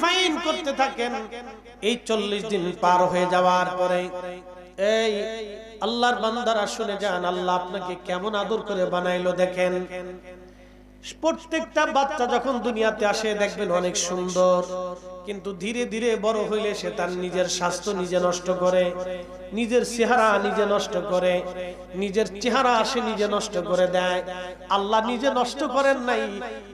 Refine করতে থাকেন, এই 40 দিন পার হয়ে যাওয়ার পরে, এই আল্লাহর বান্দারা শুনে যান, আল্লাহ আপনাকে কেমন আদর করে বানাইলো দেখেন। প্রত্যেকটা বাচ্চা যখন দুনিয়াতে আসে, দেখবেন অনেক সুন্দর। কিন্তু ধীরে ধীরে বড় হইলে সে তার নিজের স্বাস্থ্য নিজে নষ্ট করে, নিজের চেহারা নিজে নষ্ট করে, নিজের চেহারা নিজে নষ্ট করে দেয়। আল্লাহ নিজে নষ্ট করেন নাই।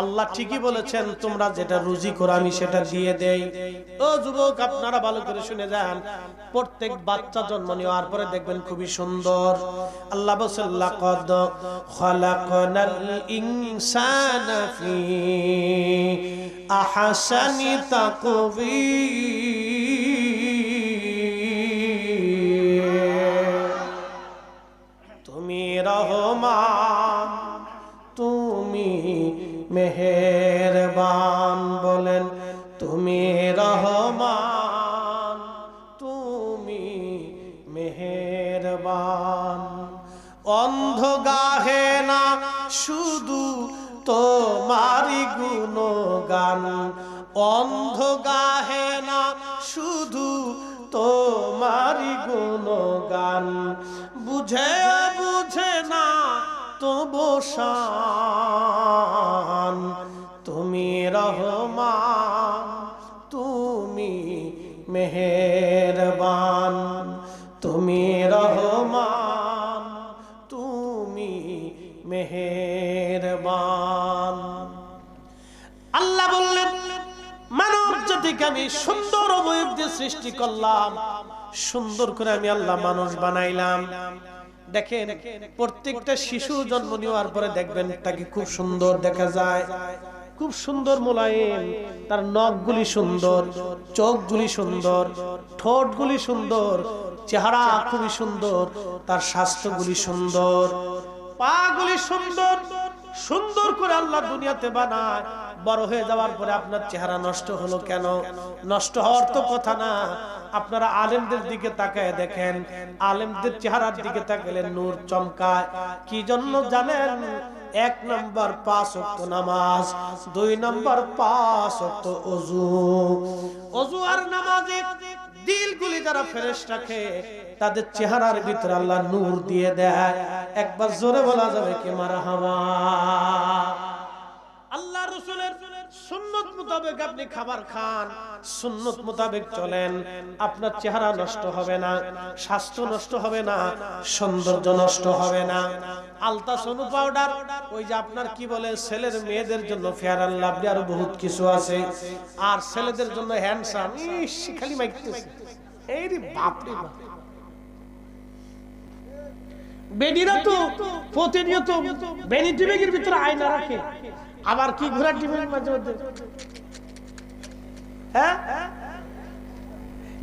আল্লাহ ঠিকই বলেছেন, তোমরা যেটা রুজি করো, আমি সেটা দিয়ে দেই। ও যুবক, আপনারা ভালো করে শুনে যান। প্রত্যেক বাচ্চা জন্ম নেওয়ার পরে দেখবেন খুবই সুন্দর। আল্লাহ বলছেন, লাকাদ খালাকনাল ইনসানা ফি আহসানি তাকবীর তুমি রহমান তুমি মেহেরবান বলেন তুমি রহমান তুমি মেহেরবান অন্ধ গাহে না শুধু তোমারি গুণগান। অন্ধ গাহে না, শুধু তোমারি গুণগান। বুঝে বুঝে না, তবু শান। তুমি রহমান, তুমি মেহেরবান। তুমি রহমান মেহেরবান। আল্লাহ বললেন, মানব জাতিকে আমি সুন্দর অবয়ব দিয়ে সৃষ্টি করলাম। সুন্দর করে আমি আল্লাহ মানুষ বানাইলাম। দেখেন, প্রত্যেকটা শিশু জন্ম নেওয়ার পরে দেখবেন তাকে খুব সুন্দর দেখা যায়। খুব সুন্দর মোলায়েম, তার নখগুলি সুন্দর, চোখগুলি সুন্দর, ঠোঁটগুলি সুন্দর, চেহারা খুবই সুন্দর, তার স্বাস্থ্যগুলি সুন্দর। পাগুলি সুন্দর সুন্দর করে আল্লাহ দুনিয়াতে বানায়। বড় হয়ে যাওয়ার পরে আপনার চেহারা নষ্ট হলো কেন? নষ্ট হওয়ার তো কথা না। আপনারা আলেমদের দিকে তাকায় দেখেন। আলেমদের চেহারার দিকে তাকালে নূর চমকায়। কি জন্য জানেন? এক নম্বর পাঁচ অক্ট নামাজ, দুই নম্বর পাঁচ অজু অজু আর নামাজে দিলগুলি যারা ফেরেশ রাখে তাদের চেহারার ভিতরে আল্লাহ নূর দিয়ে দেয়। একবার জোরে বলা যাবে কি, মারহাবা। আল্লাহ রসুলের সুন্নত মোতাবেক আপনি খাবার খান, সুন্নত মোতাবেক চলেন। আপনার চেহারা নষ্ট হবে না, স্বাস্থ্য নষ্ট হবে না, সৌন্দর্য নষ্ট হবে না। আলতা সোনু পাউডার, ওই যে আপনার কি বলে, ছেলের মেয়েদের জন্য ফেয়ার অ্যান্ড লাভলি আরও বহুত কিছু আছে। আর ছেলেদের জন্য হ্যান্ডসাম খালি মাইকতেছে এই রে বাপ রে বাপ। বেডিরা তো প্রতিনিয়ত ভ্যানিটি ব্যাগের ভিতরে আয়না রাখে। আবার কি ঘোরার টিমের মাঝে মধ্যে? হ্যাঁ?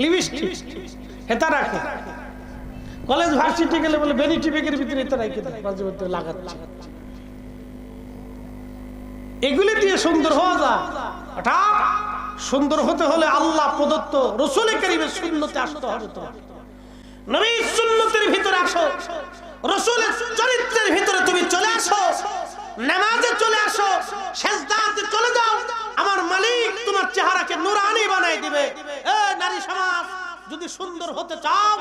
লিপস্টিক। হেতা রাখে। কলেজ ভার্সিটি গেলে বলে ভ্যানিটি ব্যাগের ভিতরে হেতা রাখে, মাঝে মধ্যে লাগাচ্ছে। এগুলি দিয়ে সুন্দর হওয়া যায়। হঠাৎ সুন্দর হতে হলে আল্লাহ প্রদত্ত রসুলের কারিমের শূন্যতে আসতে হবে তোমার। নবীর সুন্নতের ভিতরে আসো, রসুলের চরিত্রের ভিতরে তুমি চলে আসো, নামাজে চলে আসো, সেজদাতে চলে যাও, আমার মালিক তোমার চেহারাকে নুরানি বানাই দিবে। এ নারী সমাজ, যদি সুন্দর হতে চাও,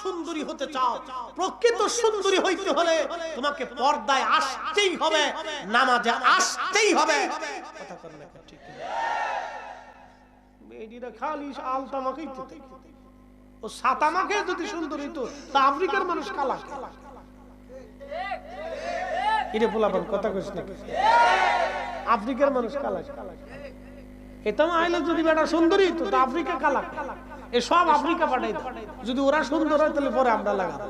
সুন্দরী হতে চাও, প্রকৃত সুন্দরী হইতে হলে তোমাকে পর্দায় আসতেই হবে, নামাজে আসতেই হবে। কথা ঠিক মেয়েরা খালি আলতা মাখাইতে। ও সাতামাকে যদি আফ্রিকার মানুষ কালা আফ্রিকার মানুষ কালা যদি বেটা সুন্দরী হইতো, তা আফ্রিকা কালা এ সব আফ্রিকা পাঠাই যদি ওরা সুন্দর হয়, তাহলে পরে আমরা লাগাবো।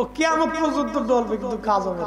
ও কেমন পর্যন্ত ডলবে কিন্তু কাজ হবে।